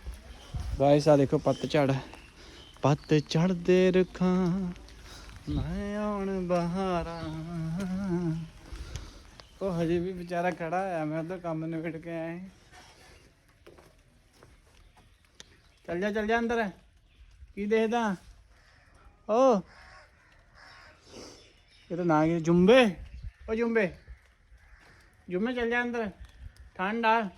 ਗਾਇਸ ਆ ਦੇਖੋ, ਪੱਤ ਝੜ, ਪੱਤ ਝੜਦੇ ਰੁੱਖਾਂ, ਮੈਂ ਆਉਣ ਬਹਾਰਾਂ। ਉਹ ਹਜੇ ਵੀ ਵਿਚਾਰਾ ਖੜਾ ਆ ਮੈਂ ਉਧਰ ਕੰਮ ਨਿਬੜ ਕੇ ਆਇਆ ਸੀ। ਚੱਲ ਜਾ ਚੱਲ ਜਾ ਅੰਦਰ। ਕੀ ਦੇਖਦਾ? ਓ। ਇਹ ਤਾਂ ਨਾ ਕਿ ਜੁੰਬੇ। ਓ ਚੱਲ ਜਾ ਅੰਦਰ। ਠੰਡ ਆ।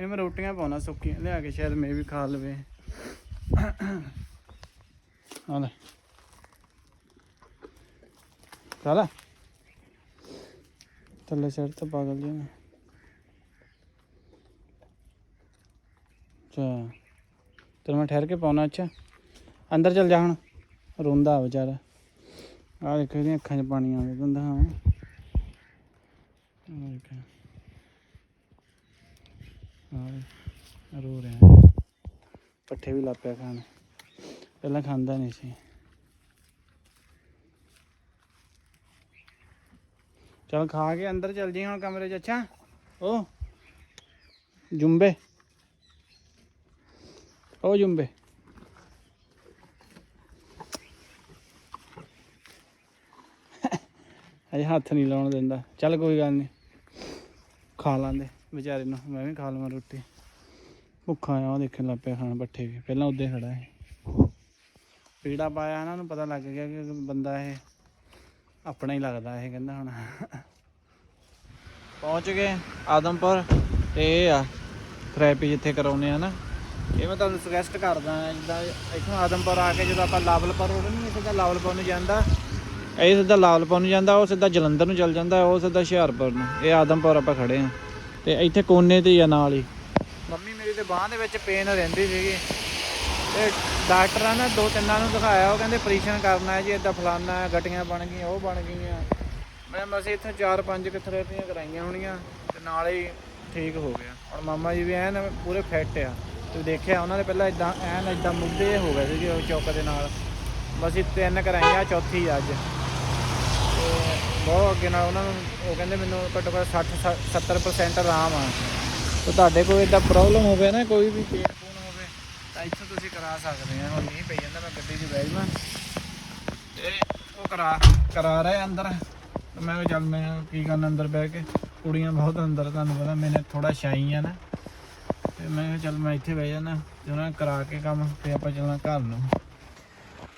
ਇਹ ਮੈਂ ਰੋਟੀਆਂ ਪਾਉਣਾ ਸੁੱਕੀਆਂ। ਲਿਆ ਕੇ ਸ਼ਾਇਦ ਮੈਂ ਵੀ ਖਾ ਲਵੇ। ਆ ਲੈ। ਚਲਾ। ਥੱਲੇ ਸਿਰ ਤੇ ਪਾਗਲ ਜੀ ਨੇ ਅੱਛਾ। ਤੇ ਮੈਂ ਠਹਿਰ ਕੇ ਪਾਉਣਾ, ਅੱਛਾ। ਅੰਦਰ ਚੱਲ ਜਾ ਹੁਣ। ਰੋਂਦਾ ਵਿਚਾਰਾ। ਆ ਦੇਖੋ ਇਹਦੀਆਂ ਅੱਖਾਂ 'ਚ ਪਾਣੀ ਆਉਂਦਾ ਦੰਦਾ ਹਾਂ ਆ ਰੋ ਰਿਹਾ ਪੱਠੇ ਵੀ ਲਾਪਿਆ ਖਾਣ। ਪਹਿਲਾਂ ਖਾਂਦਾ ਨਹੀਂ ਸੀ। ਚਲ ਖਾ ਕੇ ਅੰਦਰ ਚੱਲ ਜੀ ਹੁਣ ਕਮਰੇ 'ਚ, ਅੱਛਾ? ਓ, ਜੁੰਬੇ। ਓ ਜੁੰਬੇ। ਅਜੇ ਹੱਥ ਨਹੀਂ ਲਾਉਣ ਦਿੰਦਾ। ਚੱਲ ਕੋਈ ਗੱਲ ਨਹੀਂ ਖਾ ਲਾਂਦੇ। ਵਿਚਾਰੇ ਨੂੰ ਮੈਂ ਵੀ ਖਾ ਲਵਾਂ ਰੋਟੀ। ਭੁੱਖਾ ਆ, ਉਹ ਦੇਖਣ ਲੱਗ ਪਿਆ ਖਾਣ ਪੱਠੇ ਵੀ। ਪਹਿਲਾਂ ਉੱਦੇ ਖੜਾ ਸੀ ਪੀੜਾ ਪਾਇਆ ਇਹਨਾਂ ਨੂੰ ਪਤਾ ਲੱਗ ਗਿਆ ਕਿ ਬੰਦਾ ਇਹ ਆਪਣਾ ਹੀ ਲੱਗਦਾ ਇਹ, ਕਹਿੰਦਾ ਹੁਣ। ਪਹੁੰਚ ਗਏ ਆਦਮਪੁਰ। ਤੇ ਇਹ ਆ ਥੈਰੇਪੀ ਜਿੱਥੇ ਕਰਾਉਨੇ ਆ ਨਾ। ਇਹ ਮੈਂ ਤੁਹਾਨੂੰ ਸੁਜੈਸਟ ਕਰਦਾ, ਜਿੱਦਾਂ ਇੱਥੋਂ ਆਦਮਪੁਰ ਆ ਕੇ ਜਦੋਂ ਆਪਾਂ ਲਾਵਲਪੁਰ ਰੋਡ ਨਹੀਂ ਸਿੱਧਾ ਲਾਵਲਪੁਰ ਨੂੰ ਜਾਂਦਾ। ਇਹ ਸਿੱਧਾ ਲਾਲਪੁਰ ਨੂੰ ਜਾਂਦਾ, ਉਹ ਸਿੱਧਾ ਜਲੰਧਰ ਨੂੰ ਚੱਲ ਜਾਂਦਾ, ਉਹ ਸਿੱਧਾ ਹੁਸ਼ਿਆਰਪੁਰ ਨੂੰ। ਇਹ ਆਦਮਪੁਰ ਆਪਾਂ ਖੜੇ ਆ ਤੇ ਇੱਥੇ ਕੋਨੇ ਤੇ ਹੀ ਆ ਨਾਲ ਹੀ। ਮੰਮੀ ਮੇਰੀ ਤੇ ਬਾਹ ਦੇ ਵਿੱਚ ਪੇਨ ਰਹਿੰਦੀ ਸੀਗੀ। ਤੇ ਡਾਕਟਰਾਂ ਨੇ ਦੋ ਤਿੰਨਾਂ ਨੂੰ ਦਿਖਾਇਆ, ਉਹ ਕਹਿੰਦੇ ਆਪਰੇਸ਼ਨ ਕਰਨਾ ਹੈ ਜੀ ਇਦਾਂ ਫਲਾਨਾ ਹੈ, ਗਟੀਆਂ ਬਣ ਗਈਆਂ, ਉਹ ਬਣ ਗਈਆਂ। ਮੈਂ ਬਸ ਇੱਥੇ ਚਾਰ ਪੰਜ ਕੁ ਥੈਰੇਪੀਆਂ ਕਰਾਈਆਂ ਹੋਣੀਆਂ, ਤੇ ਨਾਲ ਹੀ ਠੀਕ ਹੋ ਗਿਆ। ਔਰ ਮਾਮਾ ਜੀ ਵੀ ਐਨ ਪੂਰੇ ਫਿੱਟ ਆ। ਤੁਸੀਂ ਦੇਖਿਆ, ਉਹਨਾਂ ਦੇ ਪਹਿਲਾਂ ਇਦਾਂ ਐਨ ਇਦਾਂ ਮੁੱਦੇ ਹੋ ਗਏ ਸੀਗੇ ਉਹ ਚੌਕ ਦੇ ਨਾਲ। ਬਸ ਇਹ ਤਿੰਨ ਕਰਾਈਆਂ, ਚੌਥੀ ਅੱਜ। ਬਹੁਤ ਅੱਗੇ ਨਾਲ ਉਹਨਾਂ ਨੂੰ, ਉਹ ਕਹਿੰਦੇ ਮੈਨੂੰ ਘੱਟੋ ਘੱਟ 60 70% ਆਰਾਮ ਆ। ਤੇ ਤੁਹਾਡੇ ਕੋਈ ਇਦਾਂ ਪ੍ਰੋਬਲਮ ਹੋਵੇ ਨਾ, ਕੋਈ ਵੀ ਪੇਨ ਪੂਨ ਹੋਵੇ, ਤਾਂ ਇੱਥੋਂ ਤੁਸੀਂ ਕਰਾ ਸਕਦੇ ਆ। ਹੁਣ ਨਹੀਂ ਪਈ ਜਾਂਦਾ, ਮੈਂ ਗੱਡੀ 'ਚ ਬਹਿ ਜਾਵਾਂ। ਤੇ ਉਹ ਕਰਾ ਕਰਾ ਰਹੇ ਅੰਦਰ। ਮੈਂ ਚੱਲ ਮੈਂ ਕੀ ਕਰਨਾ ਅੰਦਰ ਬਹਿ ਕੇ, ਕੁੜੀਆਂ ਬਹੁਤ ਅੰਦਰ, ਤੁਹਾਨੂੰ ਪਤਾ ਮੈਨੇ ਥੋੜਾ ਸ਼ਾਈ ਆ ਨਾ। ਤੇ ਮੈਂ ਚੱਲ ਮੈਂ ਇੱਥੇ ਬਹਿ ਜਾਣਾ ਤੇ ਉਹਨਾਂ ਕਰਾ ਕੇ ਕੰਮ ਤੇ ਆਪਾਂ ਚੱਲਣਾ ਘਰ ਨੂੰ।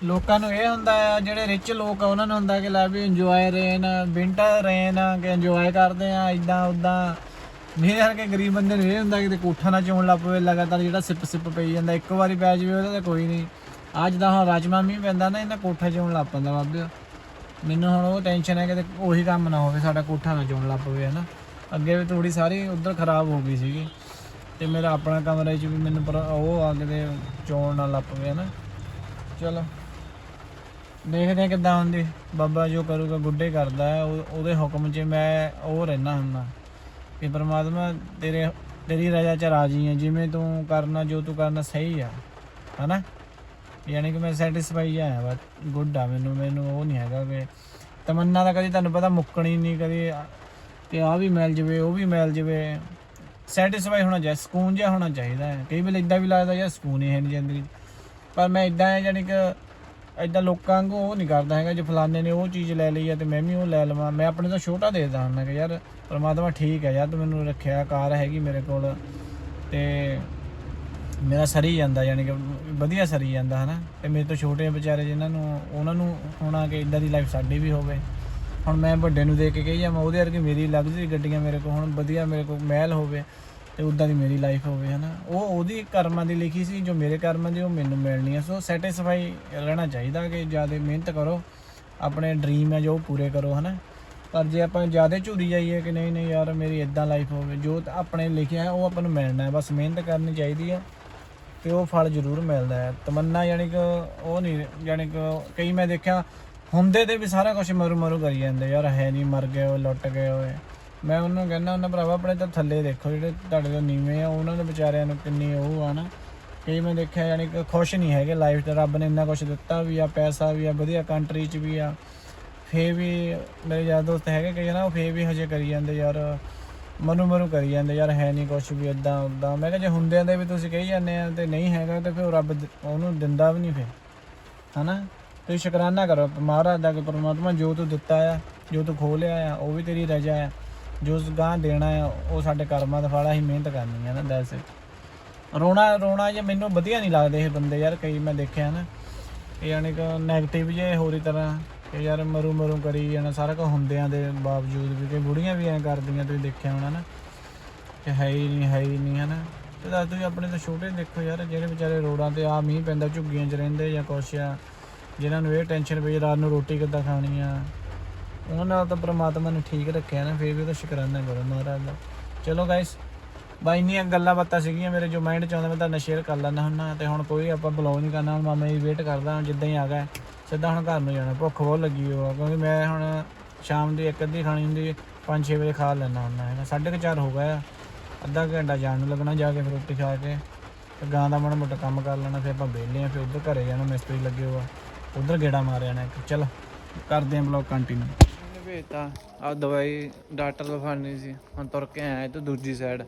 ਲੋਕਾਂ ਨੂੰ ਇਹ ਹੁੰਦਾ ਆ, ਜਿਹੜੇ ਰਿਚ ਲੋਕ ਆ, ਉਹਨਾਂ ਨੂੰ ਹੁੰਦਾ ਕਿ ਲੈ ਵੀ ਇੰਜੋਏ ਰੇਨ ਵਿੰਟਰ ਰੇਨ ਕਿ ਇੰਜੋਏ ਕਰਦੇ ਆ ਇਦਾਂ ਉਦਾਂ ਮੇਰੇ ਵਰਗੇ ਗਰੀਬ ਬੰਦੇ ਨੂੰ ਇਹ ਹੁੰਦਾ ਕਿ ਤੇ ਕੋਠਾ ਨਾ ਚੋਣ ਲੱਗ ਪਵੇ, ਲਗਾਤਾਰ ਜਿਹੜਾ ਸਿਪ ਸਿਪ ਪਈ ਜਾਂਦਾ, ਇੱਕ ਵਾਰੀ ਪੈ ਜਾਵੇ ਉਹਦਾ ਤਾਂ ਕੋਈ ਨਹੀਂ। ਅੱਜ ਦਾ ਹੁਣ ਰਾਜਮਾ ਮੀਂਹ ਪੈਂਦਾ ਨਾ, ਇਹਨਾਂ ਕੋਠਾ ਚੋਣ ਲੱਗ ਪੈਂਦਾ ਬਾਬਿਓ ਮੈਨੂੰ ਹੁਣ ਉਹ ਟੈਨਸ਼ਨ ਹੈ ਕਿ ਤੇ ਉਹੀ ਕੰਮ ਨਾ ਹੋਵੇ, ਸਾਡਾ ਕੋਠਾ ਨਾ ਚੋਣ ਲੱਗ ਪਵੇ, ਹਨਾ। ਅੱਗੇ ਵੀ ਥੋੜੀ ਸਾਰੀ ਉਧਰ ਖਰਾਬ ਹੋ ਗਈ ਸੀਗੀ। ਤੇ ਮੇਰਾ ਆਪਣਾ ਕਮਰੇ 'ਚ ਵੀ ਮੈਨੂੰ ਪਰ ਉਹ ਆ ਕਿਤੇ ਚੋਣ ਨਾ ਲੱਗ ਪਵੇ, ਹਨਾ। ਚਲੋ। ਦੇਖਦੇ ਆ ਕਿੱਦਾਂ ਹੁੰਦੀ। ਬਾਬਾ ਜੋ ਕਰੂਗਾ, ਗੁੱਡੇ ਕਰਦਾ ਹੈ, ਉਹ- ਉਹਦੇ ਹੁਕਮ 'ਚ ਮੈਂ ਉਹ ਰਹਿਣਾ ਹੁੰਦਾ। ਕਿ ਪ੍ਰਮਾਤਮਾ ਤੇਰੇ ਤੇਰੀ ਰਜ਼ਾ 'ਚ ਰਾਜੀ ਹਾਂ। ਜਿਵੇਂ ਤੂੰ ਕਰਨਾ, ਜੋ ਤੂੰ ਕਰਨਾ ਸਹੀ ਆ। ਹਨਾ? ਯਾਨੀ ਕਿ ਮੈਂ ਸੈਟੀਸਫਾਈ ਆ, ਬਸ ਗੁੱਡ ਆ। ਮੈਨੂੰ ਮੈਨੂੰ ਉਹ ਨਹੀਂ ਹੈਗਾ ਕਿ ਤਮੰਨਾ ਤਾਂ ਕਦੀ ਤੁਹਾਨੂੰ ਪਤਾ ਮੁੱਕਣੀ ਨਹੀਂ, ਕਦੀ ਆ- ਤੇ ਆ ਵੀ ਮਿਲ ਜਵੇ, ਉਹ ਵੀ ਮਿਲ ਜਵੇ। ਸੈਟੀਸਫਾਈ ਹੋਣਾ ਚਾਹੀਦਾ ਸਕੂਨ ਜਿਹਾ ਹੋਣਾ ਚਾਹੀਦਾ ਹੈ। ਕਈ ਵੇਲੇ ਇਦਾਂ ਵੀ ਲੱਗਦਾ ਯਾਰ ਸਕੂਨ ਹੀ ਹੈ ਨਹੀਂ ਜ਼ਿੰਦਗੀ 'ਚ। ਪਰ ਮੈਂ ਇਦਾਂ ਹੈ, ਯਾਨੀ ਕਿ ਇਦਾਂ ਲੋਕਾਂ ਵਾਂਗੂ ਉਹ ਨਹੀਂ ਕਰਦਾ ਹੈਗਾ, ਜੇ ਫਲਾਣੇ ਨੇ ਉਹ ਚੀਜ਼ ਲੈ ਲਈ ਆ ਤੇ ਮੈਂ ਵੀ ਉਹ ਲੈ ਲਵਾਂ। ਮੈਂ ਆਪਣੇ ਤੋਂ ਛੋਟਾ ਦੇਦਾ ਹੁੰਦਾ ਕਿ ਯਾਰ ਪਰਮਾਤਮਾ ਠੀਕ ਹੈ ਯਾਰ, ਤੂੰ ਮੈਨੂੰ ਰੱਖਿਆ, ਕਾਰ ਹੈਗੀ ਮੇਰੇ ਕੋਲ। ਤੇ ਮੇਰਾ ਸਰੀ ਜਾਂਦਾ, ਯਾਨੀ ਕਿ ਵਧੀਆ ਸਰੀ ਜਾਂਦਾ, ਹਨਾ? ਤੇ ਮੇਰੇ ਤੋਂ ਛੋਟੇ ਵਿਚਾਰੇ ਜਿਨ੍ਹਾਂ ਨੂੰ, ਉਹਨਾਂ ਨੂੰ ਹੋਣਾ ਕਿ ਇਦਾਂ ਦੀ ਲਾਈਫ ਸਾਡੀ ਵੀ ਹੋਵੇ। ਹੁਣ ਮੈਂ ਵੱਡੇ ਨੂੰ ਦੇਖ ਕੇ ਕਹੀ ਜਾਵਾਂ, ਉਹਦੇ ਵਰਗੀ ਮੇਰੀ ਲਗਜ਼ਰੀ ਗੱਡੀਆਂ ਮੇਰੇ ਕੋਲ, ਹੁਣ ਵਧੀਆ ਮੇਰੇ ਕੋਲ ਮਹਿਲ ਹੋਵੇ। ਤੇ ਉਦਾਂ ਦੀ ਮੇਰੀ ਲਾਈਫ ਹੋਵੇ, ਹਨਾ। ਉਹ ਉਹਦੀ ਕਰਮਾਂ ਦੀ ਲਿਖੀ ਸੀ, ਜੋ ਮੇਰੇ ਕਰਮਾਂ ਦੀ, ਉਹ ਮੈਨੂੰ ਮਿਲਣੀ ਹੈ ਸੋ ਸੈਟੀਸਫਾਈ ਰਹਿਣਾ ਚਾਹੀਦਾ ਕਿ ਜ਼ਿਆਦਾ ਮਿਹਨਤ ਕਰੋ, ਆਪਣੇ ਡ੍ਰੀਮ ਹੈ ਜੋ ਪੂਰੇ ਕਰੋ, ਹਨਾ। ਪਰ ਜੇ ਆਪਾਂ ਜ਼ਿਆਦਾ ਝੂਰੀ ਜਾਈਏ ਕਿ ਨਹੀਂ ਨਹੀਂ ਯਾਰ, ਮੇਰੀ ਇਦਾਂ ਲਾਈਫ ਹੋਵੇ, ਜੋ ਆਪਣੇ ਲਿਖਿਆ ਹੈ, ਉਹ ਆਪਾਂ ਨੂੰ ਮਿਲਣਾ ਹੈ। ਬਸ ਮਿਹਨਤ ਕਰਨੀ ਚਾਹੀਦੀ ਹੈ ਤੇ ਉਹ ਫਲ ਜ਼ਰੂਰ ਮਿਲਦਾ ਹੈ। ਤਮੰਨਾ ਯਾਨੀ ਕਿ ਉਹ ਨਹੀਂ, ਯਾਨੀ ਕਿ ਕਈ ਮੈਂ ਦੇਖਿਆ ਹੁੰਦੇ ਤੇ ਵੀ ਸਾਰਾ ਕੁਝ ਮਰੂ ਮਰੂ ਕਰੀ ਜਾਂਦੇ। ਯਾਰ, ਹੈ ਨਹੀਂ ਮਰ ਗਏ ਉਹ ਲੁੱਟ ਗਏ ਹੋਏ। ਮੈਂ ਉਹਨੂੰ ਕਹਿੰਦਾ, ਉਹਨਾਂ ਭਰਾਵਾ, ਆਪਣੇ ਤਾਂ ਥੱਲੇ ਦੇਖੋ ਜਿਹੜੇ ਤੁਹਾਡੇ ਤੋਂ ਨੀਵੇਂ ਆ, ਉਹਨਾਂ ਦੇ ਵਿਚਾਰਿਆਂ ਨੂੰ ਕਿੰਨੀ ਉਹ ਆ ਨਾ। ਕਈ ਮੈਂ ਦੇਖਿਆ ਯਾਨੀ ਕਿ ਖੁਸ਼ ਨਹੀਂ ਹੈਗੇ ਲਾਈਫ ਤੇ ਰੱਬ ਨੇ ਇੰਨਾ ਕੁਝ ਦਿੱਤਾ ਵੀ ਆ, ਪੈਸਾ ਵੀ ਆ, ਵਧੀਆ ਕੰਟਰੀ 'ਚ ਵੀ ਆ। ਫੇ ਵੀ ਮੇਰੇ ਯਾਰ ਦੋਸਤ ਹੈਗੇ ਕਈ ਨਾ, ਉਹ ਫੇ ਵੀ ਹਜੇ ਕਰੀ ਜਾਂਦੇ ਯਾਰ ਮਨੂ ਮਨੂ ਕਰੀ ਜਾਂਦੇ, ਯਾਰ ਹੈ ਨਹੀਂ ਕੁਝ ਵੀ ਇਦਾਂ ਉਦਾਂ ਮੈਂ ਕਿਹਾ, ਜੇ ਹੁੰਦਿਆਂ ਦੇ ਵੀ ਤੁਸੀਂ ਕਹੀ ਜਾਂਦੇ ਆ ਤੇ ਨਹੀਂ ਹੈਗਾ, ਤੇ ਫਿਰ ਰੱਬ ਉਹਨੂੰ ਦਿੰਦਾ ਵੀ ਨਹੀਂ ਫਿਰ। ਹਨਾ? ਤੁਸੀਂ ਸ਼ੁਕਰਾਨਾ ਕਰੋ, ਮਹਾਰਾਜ ਦਾ ਕਿ ਪਰਮਾਤਮਾ ਜੋ ਤੂੰ ਦਿੱਤਾ ਆ, ਜੋ ਤੂੰ ਖੋ ਲਿਆ ਆ, ਉਹ ਵੀ ਤੇਰੀ ਰਜ਼ਾ ਆ। ਜੋ ਗਾਂ ਦੇਣਾ ਆ ਉਹ ਸਾਡੇ ਕਰਮਾਂ ਦਾ ਫਲ ਆ, ਅਸੀਂ ਮਿਹਨਤ ਕਰਨੀ ਹੈ ਨਾ ਦੱਸ ਰੋਣਾ ਰੋਣਾ ਜੇ ਮੈਨੂੰ ਵਧੀਆ ਨਹੀਂ ਲੱਗਦੇ ਇਹ ਬੰਦੇ ਯਾਰ ਕਈ ਮੈਂ ਦੇਖਿਆ ਨਾ ਇਹ ਯਾਨੀ ਕਿ 네ਗੇਟਿਵ ਜੇ ਹੋਰੀ ਤਰ੍ਹਾਂ ਕਿ ਯਾਰ ਮਰੂ ਮਰੂ ਕਰੀ ਜਾਣਾ ਸਾਰਾ ਕੁਝ ਹੁੰਦਿਆਂ ਦੇ ਬਾਵਜੂਦ ਵੀ ਕਿ ਬੁੜੀਆਂ ਵੀ ਐਂ ਕਰਦੀਆਂ ਤੁਸੀਂ ਦੇਖਿਆ ਹੋਣਾ ਨਾ ਕਿ ਹੈ ਹੀ ਨਹੀਂ ਹੈ ਹੀ ਨਹੀਂ ਹਨਾ। ਤੇ ਦੱਸ ਤੁਸੀਂ ਆਪਣੇ ਤੋਂ ਛੋਟੇ ਦੇਖੋ ਯਾਰ ਜਿਹੜੇ ਵਿਚਾਰੇ ਰੋਡਾਂ ਤੇ ਆ ਮੀਂਹ ਪੈਂਦਾ ਝੁੱਗੀਆਂ 'ਚ ਰਹਿੰਦੇ ਜਾਂ ਕੁਛ ਆ ਜਿਨ੍ਹਾਂ ਨੂੰ ਇਹ ਟੈਨਸ਼ਨ ਪਈ ਰਾਤ ਨੂੰ ਰੋਟੀ ਕਿੱਦਾਂ ਖਾਣੀ ਆ ਉਹਨਾਂ ਨਾਲ ਤਾਂ ਪ੍ਰਮਾਤਮਾ ਨੇ ਠੀਕ ਰੱਖਿਆ ਨਾ, ਫਿਰ ਵੀ ਉਹਦਾ ਸ਼ੁਕਰਾਨਾ ਕਰੋ ਮਹਾਰਾਜ ਦਾ। ਚਲੋ ਗਾਇਸ ਬਾਈ ਇੰਨੀਆਂ ਗੱਲਾਂ ਬਾਤਾਂ ਸੀਗੀਆਂ ਮੇਰੇ ਜੋ ਮਾਈਂਡ 'ਚ ਆਉਂਦਾ, ਮੈਂ ਤੁਹਾਨੂੰ ਸ਼ੇਅਰ ਕਰ ਲੈਂਦਾ ਹੁੰਨਾ ਤੇ ਹੁਣ ਕੋਈ ਆਪਾਂ ਬਲੌਗ ਨਹੀਂ ਕਰਨਾ, ਹੁਣ ਮਾਮਾ ਜੀ ਵੇਟ ਕਰਦਾ, ਹੁਣ ਜਿੱਦਾਂ ਹੀ ਆ ਗਿਆ, ਸਿੱਧਾ ਹੁਣ ਘਰ ਨੂੰ ਜਾਣਾ, ਭੁੱਖ ਬਹੁਤ ਲੱਗੀ ਹੋਆ ਕਿਉਂਕਿ ਮੈਂ ਹੁਣ ਸ਼ਾਮ ਦੀ ਇੱਕ ਅੱਧੀ ਖਾਣੀ ਹੁੰਦੀ 5-6 ਵਜੇ ਖਾ ਲੈਣਾ ਹੁੰਦਾ ਹੈ ਨਾ 4:30 ਹੋ ਗਿਆ ਆ। ਅੱਧਾ ਘੰਟਾ ਜਾਣ ਨੂੰ ਲੱਗਣਾ, ਜਾ ਕੇ ਫਿਰ ਰੋਟੀ ਖਾ ਕੇ, ਤੇ ਗਾਂ ਦਾ ਮਾੜਾ ਮੋਟਾ ਕੰਮ ਕਰ ਲੈਣਾ, ਫਿਰ ਆਪਾਂ ਵਿਹਲੇ ਆ, ਫਿਰ ਉਧਰ ਘਰੇ ਜਾਣਾ, ਮਿਸਤਰੀ ਲੱਗੇ ਹੋਆ ਉਧਰ ਗੇੜਾ ਮਾਰ ਜਾਣਾ ਇੱਕ, ਚਲ। ਕਰਦੇ ਆਂ ਬਲੌਗ ਕੰਟੀਨਿਊ ਇਹਨੇ ਭੇਜਤਾ। ਆ ਦਵਾਈ ਡਾਕਟਰ ਲਫਾਣੀ ਸੀ। ਹੁਣ ਤੁਰ ਕੇ ਆਇਆ ਤੇ ਦੂਜੀ ਸਾਈਡ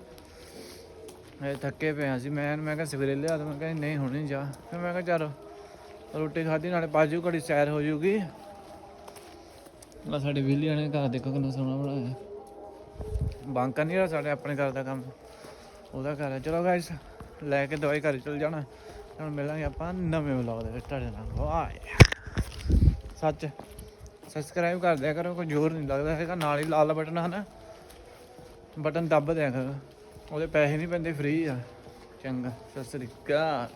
ਇਹ ਥੱਕੇ ਪਿਆ ਸੀ। ਮੈਂ ਮੈਂ ਕਿਹਾ ਸਵੇਰੇ ਲਿਆ ਤਾਂ ਮੈਂ ਕਿਹਾ ਨਹੀਂ, ਹੁਣ ਜਾ। ਫਿਰ ਮੈਂ ਕਿਹਾ ਚੱਲ ਰੋਟੀ ਖਾਧੀ, ਨਾਲੇ ਬਾਜੂ ਘੜੀ ਸੈਰ ਹੋ ਜੂਗੀ। ਆ ਸਾਡੇ ਵਿਲੀਆਂ ਨੇ ਘਰ ਦੇਖੋ ਕਿੰਨਾ ਸੋਹਣਾ ਬਣਾਇਆ। ਬਾਂਕਾ ਨਹੀਂ ਰਿਹਾ ਸਾਡੇ ਆਪਣੇ ਘਰ ਦਾ ਕੰਮ। ਉਹਦਾ ਘਰ ਹੈ। ਚਲੋ ਗਾਇਸ ਲੈ ਕੇ ਦਵਾਈ ਘਰ ਚਲ ਜਾਣਾ। ਹੁਣ ਮਿਲਾਂਗੇ ਆਪਾਂ ਨਵੇਂ ਵਲੌਗ ਦੇ ਵਿੱਚ। ਤੁਹਾਡੇ ਨਾਲ। ਵਾਹ ਸੱਚ। ਸਬਸਕ੍ਰਾਈਬ ਕਰ ਦਿਆ ਕਰੋ, ਕੋਈ ਜ਼ੋਰ ਨਹੀਂ ਲੱਗਦਾ ਹੈਗਾ। ਨਾਲ ਹੀ ਲਾਲ ਬਟਨ ਹੈ ਨਾ। ਬਟਨ ਦੱਬ ਦਿਆ ਕਰੋ। ਉਹਦੇ ਪੈਸੇ ਨਹੀਂ ਪੈਂਦੇ ਫ੍ਰੀ ਆ। ਚੰਗਾ, ਸਤਿ ਸ੍ਰੀ ਅਕਾਲ।